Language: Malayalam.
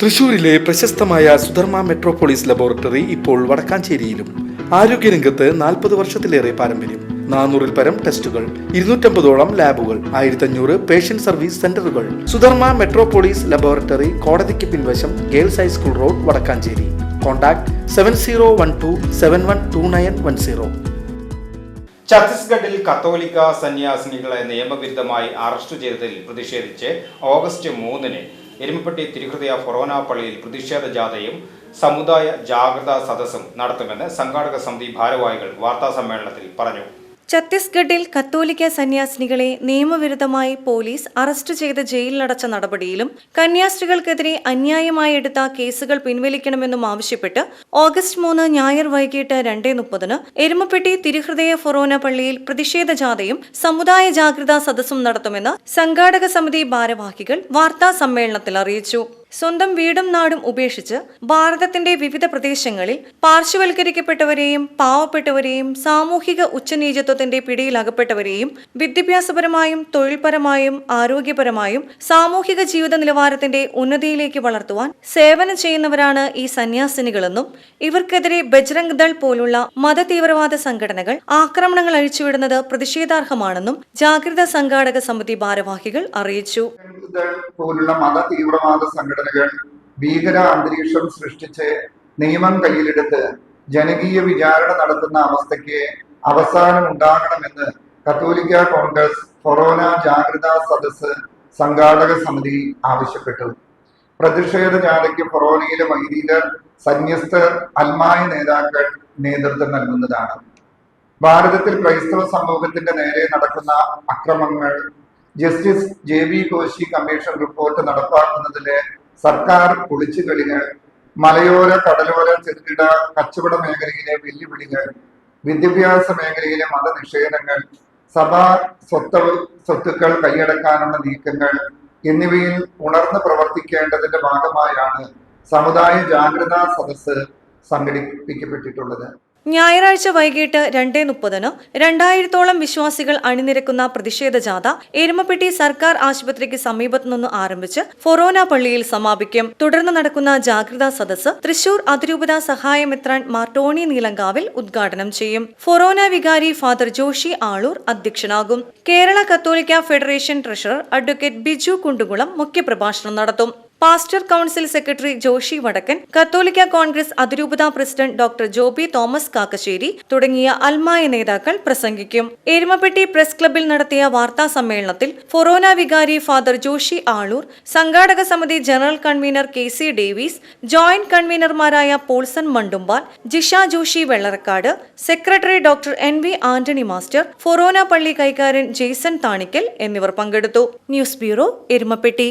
തൃശൂരിലെ പ്രശസ്തമായ സുധർമ്മ മെട്രോപോളിസ് ലബോറട്ടറി ഇപ്പോൾ വടക്കാഞ്ചേരിയിലും. ആരോഗ്യരംഗത്ത് നാൽപ്പത് വർഷത്തിലേറെ പാരമ്പര്യം. നാനൂറിൽ പരം ടെസ്റ്റുകൾ ഇരുന്നൂറ്റമ്പതോളം ലാബുകൾ ആയിരത്തഞ്ഞൂറ് പേഷ്യന്റ് സർവീസ് സെന്ററുകൾ. സുധർമ്മ മെട്രോപോളിസ് ലബോറട്ടറി കോടതിക്ക് പിൻവശം girls high school road Vadakkanchery. Contact seven zero one two seven one two nine one zero. ഛത്തീസ്ഗഡിൽ കത്തോലിക്ക സന്യാസിനികളെ നിയമവിരുദ്ധമായി അറസ്റ്റ് ചെയ്തതിൽ പ്രതിഷേധിച്ച് ഓഗസ്റ്റ് മൂന്നിന് എരുമപ്പെട്ടി തിരുഹൃദയ ഫൊറോന പള്ളിയിൽ പ്രതിഷേധ ജാഥയും സമുദായ ജാഗ്രതാ സദസ്സും നടത്തുമെന്ന് സംഘാടക സമിതി ഭാരവാഹികൾ വാർത്താസമ്മേളനത്തിൽ പറഞ്ഞു. ഛത്തീസ്ഗഡിൽ കത്തോലിക്ക സന്യാസിനികളെ നിയമവിരുദ്ധമായി പോലീസ് അറസ്റ്റ് ചെയ്ത് ജയിലിലടച്ച നടപടിയിലും കന്യാസ്ത്രീകൾക്കെതിരെ അന്യായമായി എടുത്ത കേസുകൾ പിൻവലിക്കണമെന്നും ആവശ്യപ്പെട്ട് ഓഗസ്റ്റ് മൂന്ന് ഞായർ വൈകിട്ട് രണ്ടേ മുപ്പതിന് എരുമപ്പെട്ടി തിരുഹൃദയ ഫൊറോന പള്ളിയിൽ പ്രതിഷേധ ജാഥയും സമുദായ ജാഗ്രതാ സദസ്സും നടത്തുമെന്ന് സംഘാടക സമിതി ഭാരവാഹികൾ വാർത്താ സമ്മേളനത്തിൽ അറിയിച്ചു. സ്വന്തം വീടും നാടും ഉപേക്ഷിച്ച് ഭാരതത്തിന്റെ വിവിധ പ്രദേശങ്ങളിൽ പാർശ്വവൽക്കരിക്കപ്പെട്ടവരെയും പാവപ്പെട്ടവരെയും സാമൂഹിക ഉച്ചനീചത്വത്തിന്റെ പിടിയിലകപ്പെട്ടവരെയും വിദ്യാഭ്യാസപരമായും തൊഴിൽപരമായും ആരോഗ്യപരമായും സാമൂഹിക ജീവിത നിലവാരത്തിന്റെ ഉന്നതിയിലേക്ക് വളർത്തുവാൻ സേവനം ചെയ്യുന്നവരാണ് ഈ സന്യാസിനികളെന്നും ഇവർക്കെതിരെ ബജ്രംഗ് ദൾ പോലുള്ള മതതീവ്രവാദ സംഘടനകൾ ആക്രമണങ്ങൾ അഴിച്ചുവിടുന്നത് പ്രതിഷേധാർഹമാണെന്നും ജാഗ്രതാ സംഘാടക സമിതി ഭാരവാഹികൾ അറിയിച്ചു. പോലുള്ള മത തീവ്രവാദ സംഘടനകൾ ഭീകര അന്തരീക്ഷം സൃഷ്ടിച്ച് നിയമം കയ്യിലെടുത്ത് ജനകീയ വിചാരണ നടത്തുന്ന അവസ്ഥയ്ക്ക് അവസാനം ഉണ്ടാകണമെന്ന് കത്തോലിക്ക കോൺഗ്രസ് കൊറോണ ജാഗ്രതാ സദസ് സംഘാടക സമിതി ആവശ്യപ്പെട്ടു. പ്രതിഷേധ ജാഥയ്ക്ക് ഫൊറോനയിലെ വൈദികർ സന്യസ്തർ അൽമായ നേതാക്കൾ നേതൃത്വം നൽകുന്നതാണ്. ഭാരതത്തിൽ ക്രൈസ്തവ സമൂഹത്തിന്റെ നേരെ നടക്കുന്ന അക്രമങ്ങൾ justice J B Koshy commission report നടപ്പാക്കുന്നതിലെ സർക്കാർ ഒളിച്ചുകളികൾ മലയോര കടലോര ചെറുകിട കച്ചവട മേഖലയിലെ വെല്ലുവിളികൾ വിദ്യാഭ്യാസ മേഖലയിലെ മതനിഷേധങ്ങൾ സഭാ സ്വത്ത് സ്വത്തുക്കൾ കൈയടക്കാനുള്ള നീക്കങ്ങൾ എന്നിവയിൽ ഉണർന്ന് പ്രവർത്തിക്കേണ്ടതിന്റെ ഭാഗമായാണ് സമുദായ ജാഗ്രതാ സദസ്സ് സംഘടിപ്പിക്കപ്പെട്ടിട്ടുള്ളത്. ഞായറാഴ്ച വൈകിട്ട് രണ്ടേ മുപ്പതിന് രണ്ടായിരത്തോളം വിശ്വാസികൾ അണിനിരക്കുന്ന പ്രതിഷേധ ജാഥ എരുമപ്പെട്ടി സർക്കാർ ആശുപത്രിക്ക് സമീപത്തുനിന്ന് ആരംഭിച്ച് ഫൊറോന പള്ളിയിൽ സമാപിക്കും. തുടർന്ന് നടക്കുന്ന ജാഗ്രതാ സദസ് തൃശൂർ അതിരൂപത സഹായമെത്രാൻ മാർ ടോണി നീലങ്കാവിൽ ഉദ്ഘാടനം ചെയ്യും. ഫൊറോന വികാരി ഫാദർ ജോഷി ആളൂർ അധ്യക്ഷനാകും. കേരള കത്തോലിക്ക federation treasurer advocate Biju Kundukulam മുഖ്യപ്രഭാഷണം നടത്തും. Pastor council secretary Joshi Vadakkan കത്തോലിക്ക Congress അതിരൂപതാ president doctor Joby Thomas Kakkassery തുടങ്ങിയ അൽമായ നേതാക്കൾ പ്രസംഗിക്കും. എരുമപ്പെട്ടി പ്രസ് ക്ലബിൽ നടത്തിയ വാർത്താ സമ്മേളനത്തിൽ ഫൊറോന വികാരി ഫാദർ ജോഷി ആളൂർ സംഘാടക സമിതി general convener K C Davis joint കൺവീനർമാരായ Paulson Mandumbal Jisha Joshy Vellarakkad secretary doctor N V Antony master ഫൊറോന പള്ളി കൈകാരൻ ജെയ്സൺ താണിക്കൽ എന്നിവർ പങ്കെടുത്തു. News bureau Erumapetty.